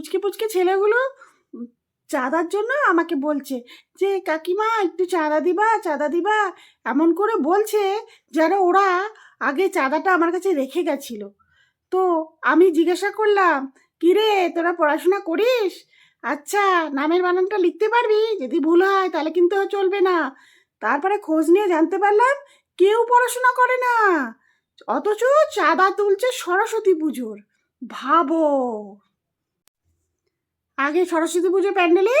পুচকে পুচকে ছেলেগুলো চাঁদার জন্য আমাকে বলছে যে, কাকিমা, একটু চাঁদা দিবা চাঁদা দিবা। এমন করে বলছে যেন ওরা আগে চাঁদাটা আমার কাছে রেখে গেছিল। তো আমি জিজ্ঞাসা করলাম, কিরে, তোরা পড়াশোনা করিস? আচ্ছা নামের বানানটা লিখতে পারবি? যদি ভুল হয়, তাহলে কিন্তু চলবে না। তারপরে খোঁজ নিয়ে জানতে পারলাম, কেউ পড়াশোনা করে না। অথচ চাঁদা তুলছে সরস্বতী পুজোর। ভাবো। আগে সরস্বতী পুজো প্যান্ডেলে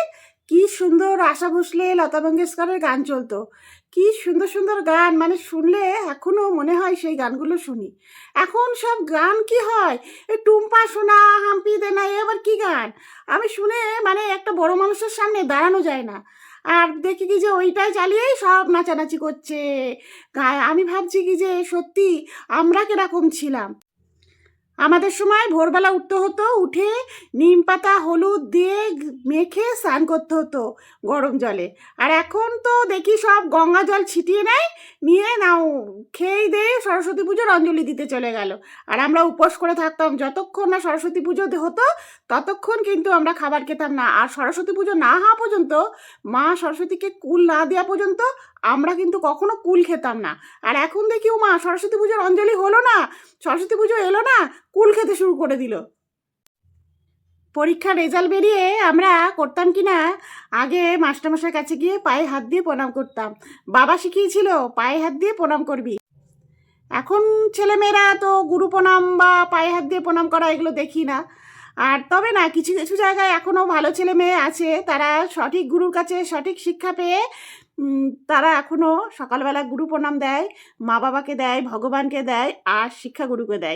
কি সুন্দর আশা ভোসলে লতা মঙ্গেশকরের গান চলতো। কি সুন্দর সুন্দর গান মানে শুনলে এখনও মনে হয় সেই গানগুলো শুনি। এখন সব গান কি হয়? এই টুম্পা শোনা হাম্পি দেনা, এ আবার কি গান? আমি শুনে মানে একটা বড় মানুষের সামনে দাঁড়ানো যায় না। আর দেখি কি যে ওইটাই চালিয়েই সব নাচানাচি করছে। গায়ে, আমি ভাবছি কি যে সত্যি আমরা কীরকম ছিলাম। আমাদের সময় ভোরবেলা উঠতে হতো, উঠে নিম পাতা, হলুদ দিয়ে মেখে স্নান করতে হতো গরম জলে। আর এখন তো দেখি সব গঙ্গা জল ছিটিয়ে নেয়, নিয়ে নাও খেয়েই দিয়ে সরস্বতী পুজোর অঞ্জলি দিতে চলে গেল। আর আমরা উপোস করে থাকতাম, যতক্ষণ না সরস্বতী পুজো হতো, ততক্ষণ কিন্তু আমরা খাবার খেতাম না। আর সরস্বতী পুজো না হওয়া পর্যন্ত, মা সরস্বতীকে কুল না দেওয়া পর্যন্ত আমরা কিন্তু কখনো কুল খেতাম না। আর এখন দেখি ও মা সরস্বতী পুজোর অঞ্জলি হলো না, সরস্বতী পুজো এলো না, কুল খেতে শুরু করে দিল। পরীক্ষার রেজাল্ট বেরিয়ে আমরা করতাম কি না, আগে মাস্টারমশাইয়ের কাছে গিয়ে পায়ে হাত দিয়ে প্রণাম করতাম। বাবা শিখিয়েছিল, পায়ে হাত দিয়ে প্রণাম করবি। এখন ছেলেমেয়েরা তো গুরু প্রণাম বা পায়ে হাত দিয়ে প্রণাম করা এগুলো দেখি না। আর তবে না, কিছু কিছু জায়গায় এখনও ভালো ছেলে মেয়ে আছে। তারা সঠিক গুরুর কাছে সঠিক শিক্ষা পেয়ে তারা এখনও সকালবেলা গুরু প্রণাম দেয় মা বাবাকে দেয়, ভগবানকে দেয়, আর শিক্ষাগুরুকে দেয়।